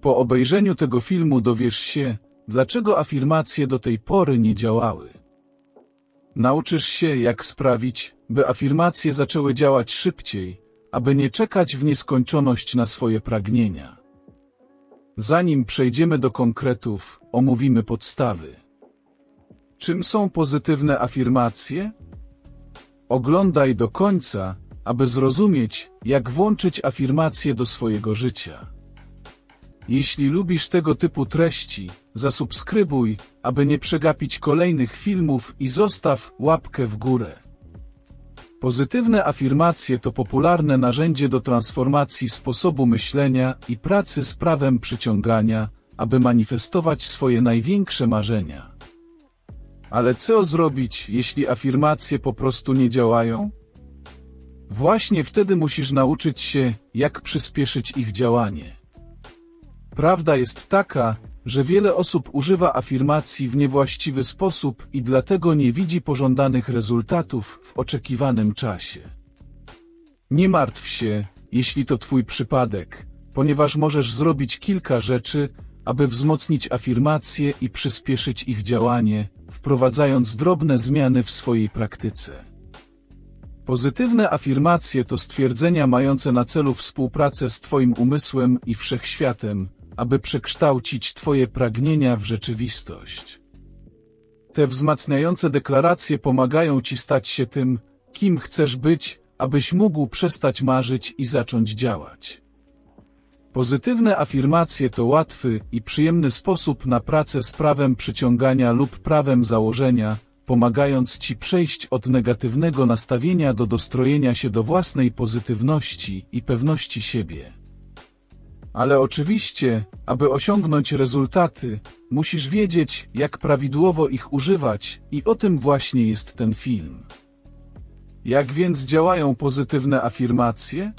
Po obejrzeniu tego filmu dowiesz się, dlaczego afirmacje do tej pory nie działały. Nauczysz się, jak sprawić, by afirmacje zaczęły działać szybciej, aby nie czekać w nieskończoność na swoje pragnienia. Zanim przejdziemy do konkretów, omówimy podstawy. Czym są pozytywne afirmacje? Oglądaj do końca, aby zrozumieć, jak włączyć afirmacje do swojego życia. Jeśli lubisz tego typu treści, zasubskrybuj, aby nie przegapić kolejnych filmów i zostaw łapkę w górę. Pozytywne afirmacje to popularne narzędzie do transformacji sposobu myślenia i pracy z prawem przyciągania, aby manifestować swoje największe marzenia. Ale co zrobić, jeśli afirmacje po prostu nie działają? Właśnie wtedy musisz nauczyć się, jak przyspieszyć ich działanie. Prawda jest taka, że wiele osób używa afirmacji w niewłaściwy sposób i dlatego nie widzi pożądanych rezultatów w oczekiwanym czasie. Nie martw się, jeśli to Twój przypadek, ponieważ możesz zrobić kilka rzeczy, aby wzmocnić afirmacje i przyspieszyć ich działanie, wprowadzając drobne zmiany w swojej praktyce. Pozytywne afirmacje to stwierdzenia mające na celu współpracę z Twoim umysłem i wszechświatem, aby przekształcić Twoje pragnienia w rzeczywistość. Te wzmacniające deklaracje pomagają Ci stać się tym, kim chcesz być, abyś mógł przestać marzyć i zacząć działać. Pozytywne afirmacje to łatwy i przyjemny sposób na pracę z prawem przyciągania lub prawem założenia, pomagając Ci przejść od negatywnego nastawienia do dostrojenia się do własnej pozytywności i pewności siebie. Ale oczywiście, aby osiągnąć rezultaty, musisz wiedzieć, jak prawidłowo ich używać i o tym właśnie jest ten film. Jak więc działają pozytywne afirmacje?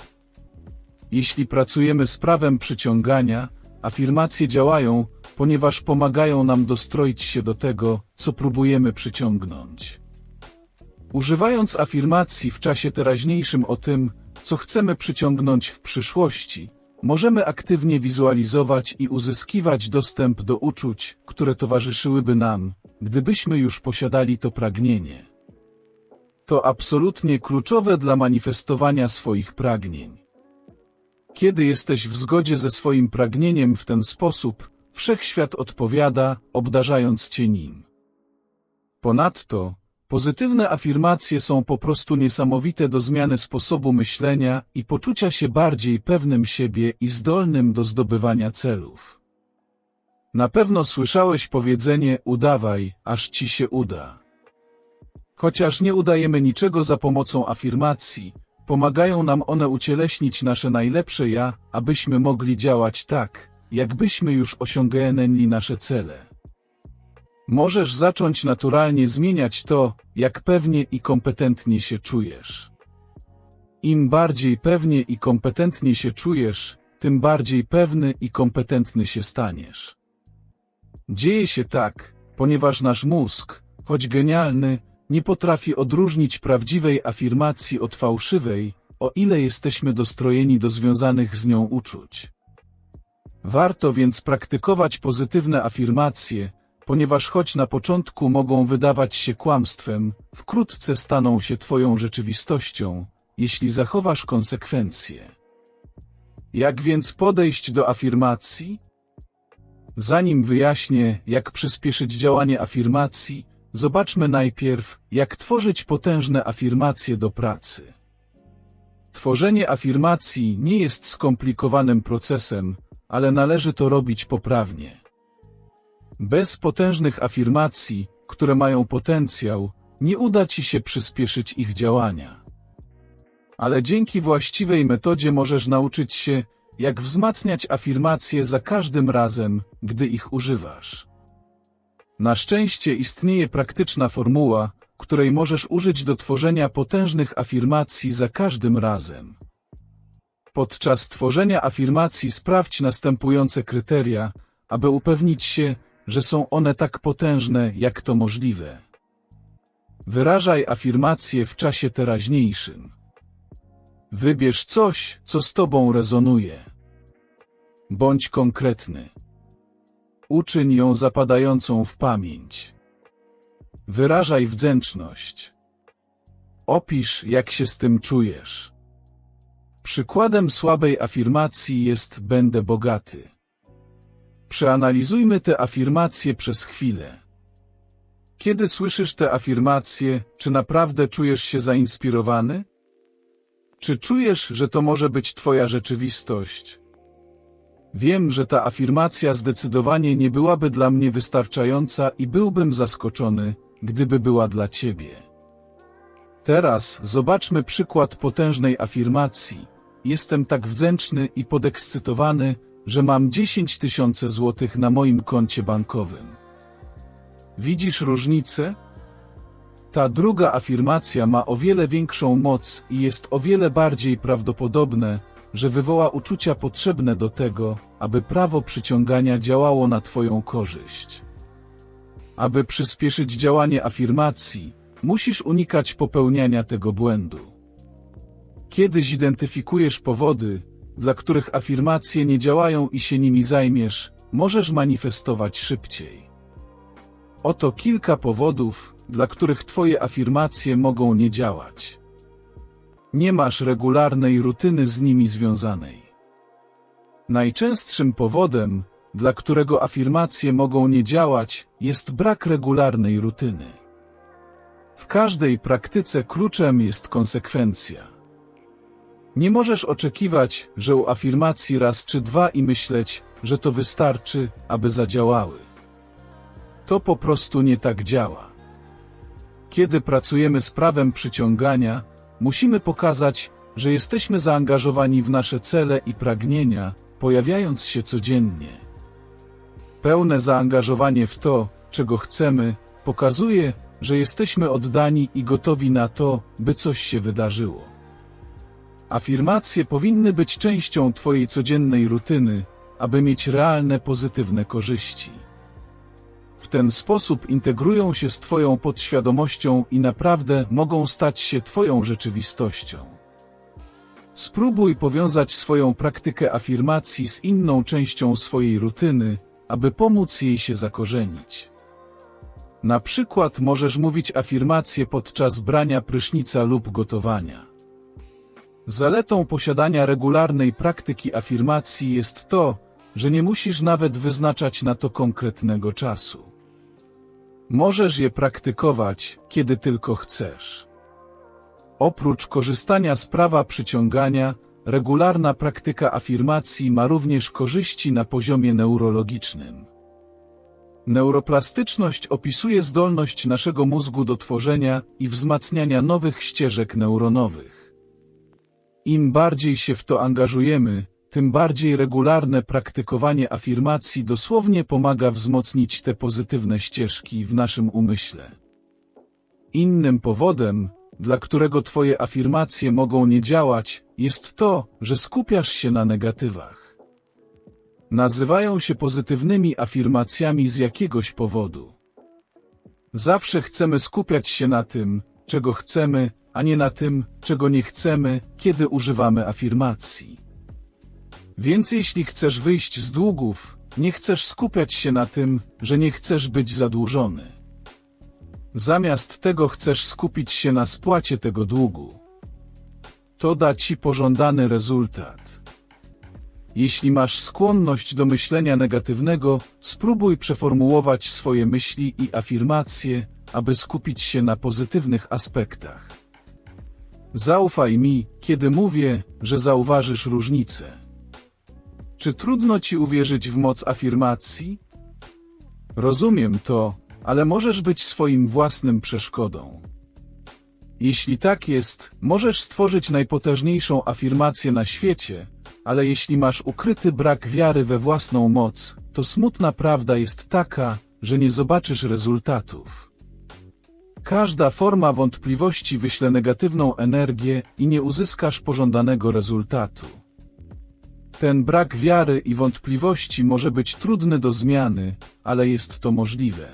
Jeśli pracujemy z prawem przyciągania, afirmacje działają, ponieważ pomagają nam dostroić się do tego, co próbujemy przyciągnąć. Używając afirmacji w czasie teraźniejszym o tym, co chcemy przyciągnąć w przyszłości, możemy aktywnie wizualizować i uzyskiwać dostęp do uczuć, które towarzyszyłyby nam, gdybyśmy już posiadali to pragnienie. To absolutnie kluczowe dla manifestowania swoich pragnień. Kiedy jesteś w zgodzie ze swoim pragnieniem w ten sposób, wszechświat odpowiada, obdarzając cię nim. Ponadto, pozytywne afirmacje są po prostu niesamowite do zmiany sposobu myślenia i poczucia się bardziej pewnym siebie i zdolnym do zdobywania celów. Na pewno słyszałeś powiedzenie udawaj, aż ci się uda. Chociaż nie udajemy niczego za pomocą afirmacji, Pomagają nam one ucieleśnić nasze najlepsze ja, abyśmy mogli działać tak, jakbyśmy już osiągnęli nasze cele. Możesz zacząć naturalnie zmieniać to, jak pewnie i kompetentnie się czujesz. Im bardziej pewnie i kompetentnie się czujesz, tym bardziej pewny i kompetentny się staniesz. Dzieje się tak, ponieważ nasz mózg, choć genialny, nie potrafi odróżnić prawdziwej afirmacji od fałszywej, o ile jesteśmy dostrojeni do związanych z nią uczuć. Warto więc praktykować pozytywne afirmacje, ponieważ choć na początku mogą wydawać się kłamstwem, wkrótce staną się Twoją rzeczywistością, jeśli zachowasz konsekwencje. Jak więc podejść do afirmacji? Zanim wyjaśnię, jak przyspieszyć działanie afirmacji, Zobaczmy najpierw, jak tworzyć potężne afirmacje do pracy. Tworzenie afirmacji nie jest skomplikowanym procesem, ale należy to robić poprawnie. Bez potężnych afirmacji, które mają potencjał, nie uda Ci się przyspieszyć ich działania. Ale dzięki właściwej metodzie możesz nauczyć się, jak wzmacniać afirmacje za każdym razem, gdy ich używasz. Na szczęście istnieje praktyczna formuła, której możesz użyć do tworzenia potężnych afirmacji za każdym razem. Podczas tworzenia afirmacji sprawdź następujące kryteria, aby upewnić się, że są one tak potężne, jak to możliwe. Wyrażaj afirmacje w czasie teraźniejszym. Wybierz coś, co z Tobą rezonuje. Bądź konkretny. Uczyń ją zapadającą w pamięć. Wyrażaj wdzięczność. Opisz, jak się z tym czujesz. Przykładem słabej afirmacji jest będę bogaty. Przeanalizujmy te afirmacje przez chwilę. Kiedy słyszysz te afirmacje, czy naprawdę czujesz się zainspirowany? Czy czujesz, że to może być Twoja rzeczywistość? Wiem, że ta afirmacja zdecydowanie nie byłaby dla mnie wystarczająca i byłbym zaskoczony, gdyby była dla Ciebie. Teraz zobaczmy przykład potężnej afirmacji. Jestem tak wdzięczny i podekscytowany, że mam 10 tysięcy złotych na moim koncie bankowym. Widzisz różnicę? Ta druga afirmacja ma o wiele większą moc i jest o wiele bardziej prawdopodobne, że wywoła uczucia potrzebne do tego, aby prawo przyciągania działało na Twoją korzyść. Aby przyspieszyć działanie afirmacji, musisz unikać popełniania tego błędu. Kiedy zidentyfikujesz powody, dla których afirmacje nie działają i się nimi zajmiesz, możesz manifestować szybciej. Oto kilka powodów, dla których Twoje afirmacje mogą nie działać. Nie masz regularnej rutyny z nimi związanej. Najczęstszym powodem, dla którego afirmacje mogą nie działać, jest brak regularnej rutyny. W każdej praktyce kluczem jest konsekwencja. Nie możesz oczekiwać, że u afirmacji raz czy dwa i myśleć, że to wystarczy, aby zadziałały. To po prostu nie tak działa. Kiedy pracujemy z prawem przyciągania, musimy pokazać, że jesteśmy zaangażowani w nasze cele i pragnienia, pojawiając się codziennie. Pełne zaangażowanie w to, czego chcemy, pokazuje, że jesteśmy oddani i gotowi na to, by coś się wydarzyło. Afirmacje powinny być częścią Twojej codziennej rutyny, aby mieć realne pozytywne korzyści. W ten sposób integrują się z Twoją podświadomością i naprawdę mogą stać się Twoją rzeczywistością. Spróbuj powiązać swoją praktykę afirmacji z inną częścią swojej rutyny, aby pomóc jej się zakorzenić. Na przykład możesz mówić afirmacje podczas brania prysznica lub gotowania. Zaletą posiadania regularnej praktyki afirmacji jest to, że nie musisz nawet wyznaczać na to konkretnego czasu. Możesz je praktykować, kiedy tylko chcesz. Oprócz korzystania z prawa przyciągania, regularna praktyka afirmacji ma również korzyści na poziomie neurologicznym. Neuroplastyczność opisuje zdolność naszego mózgu do tworzenia i wzmacniania nowych ścieżek neuronowych. Im bardziej się w to angażujemy, tym bardziej regularne praktykowanie afirmacji dosłownie pomaga wzmocnić te pozytywne ścieżki w naszym umyśle. Innym powodem, dla którego Twoje afirmacje mogą nie działać, jest to, że skupiasz się na negatywach. Nazywają się pozytywnymi afirmacjami z jakiegoś powodu. Zawsze chcemy skupiać się na tym, czego chcemy, a nie na tym, czego nie chcemy, kiedy używamy afirmacji. Więc jeśli chcesz wyjść z długów, nie chcesz skupiać się na tym, że nie chcesz być zadłużony. Zamiast tego chcesz skupić się na spłacie tego długu. To da ci pożądany rezultat. Jeśli masz skłonność do myślenia negatywnego, spróbuj przeformułować swoje myśli i afirmacje, aby skupić się na pozytywnych aspektach. Zaufaj mi, kiedy mówię, że zauważysz różnicę. Czy trudno ci uwierzyć w moc afirmacji? Rozumiem to, ale możesz być swoim własnym przeszkodą. Jeśli tak jest, możesz stworzyć najpotężniejszą afirmację na świecie, ale jeśli masz ukryty brak wiary we własną moc, to smutna prawda jest taka, że nie zobaczysz rezultatów. Każda forma wątpliwości wyśle negatywną energię i nie uzyskasz pożądanego rezultatu. Ten brak wiary i wątpliwości może być trudny do zmiany, ale jest to możliwe.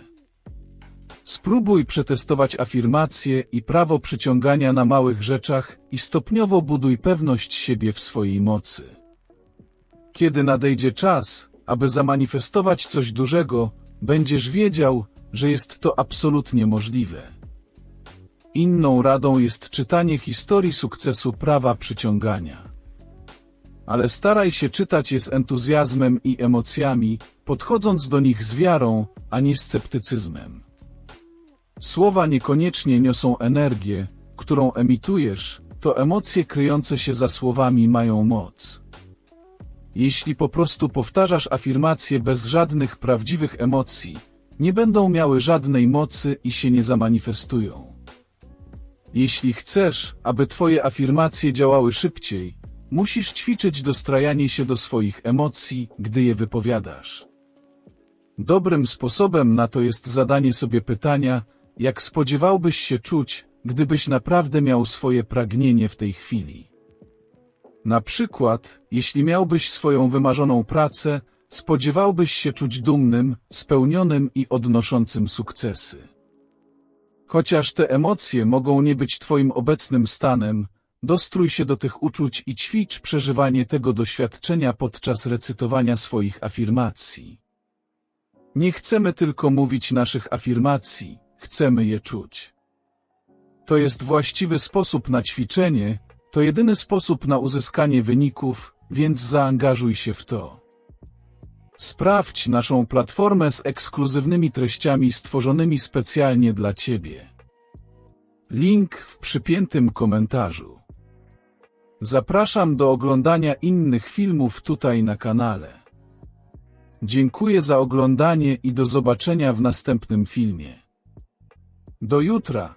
Spróbuj przetestować afirmacje i prawo przyciągania na małych rzeczach i stopniowo buduj pewność siebie w swojej mocy. Kiedy nadejdzie czas, aby zamanifestować coś dużego, będziesz wiedział, że jest to absolutnie możliwe. Inną radą jest czytanie historii sukcesu prawa przyciągania. Ale staraj się czytać je z entuzjazmem i emocjami, podchodząc do nich z wiarą, a nie sceptycyzmem. Słowa niekoniecznie niosą energię, którą emitujesz, to emocje kryjące się za słowami mają moc. Jeśli po prostu powtarzasz afirmacje bez żadnych prawdziwych emocji, nie będą miały żadnej mocy i się nie zamanifestują. Jeśli chcesz, aby Twoje afirmacje działały szybciej, musisz ćwiczyć dostrajanie się do swoich emocji, gdy je wypowiadasz. Dobrym sposobem na to jest zadanie sobie pytania, jak spodziewałbyś się czuć, gdybyś naprawdę miał swoje pragnienie w tej chwili. Na przykład, jeśli miałbyś swoją wymarzoną pracę, spodziewałbyś się czuć dumnym, spełnionym i odnoszącym sukcesy. Chociaż te emocje mogą nie być Twoim obecnym stanem, dostrój się do tych uczuć i ćwicz przeżywanie tego doświadczenia podczas recytowania swoich afirmacji. Nie chcemy tylko mówić naszych afirmacji, chcemy je czuć. To jest właściwy sposób na ćwiczenie, to jedyny sposób na uzyskanie wyników, więc zaangażuj się w to. Sprawdź naszą platformę z ekskluzywnymi treściami stworzonymi specjalnie dla Ciebie. Link w przypiętym komentarzu. Zapraszam do oglądania innych filmów tutaj na kanale. Dziękuję za oglądanie i do zobaczenia w następnym filmie. Do jutra.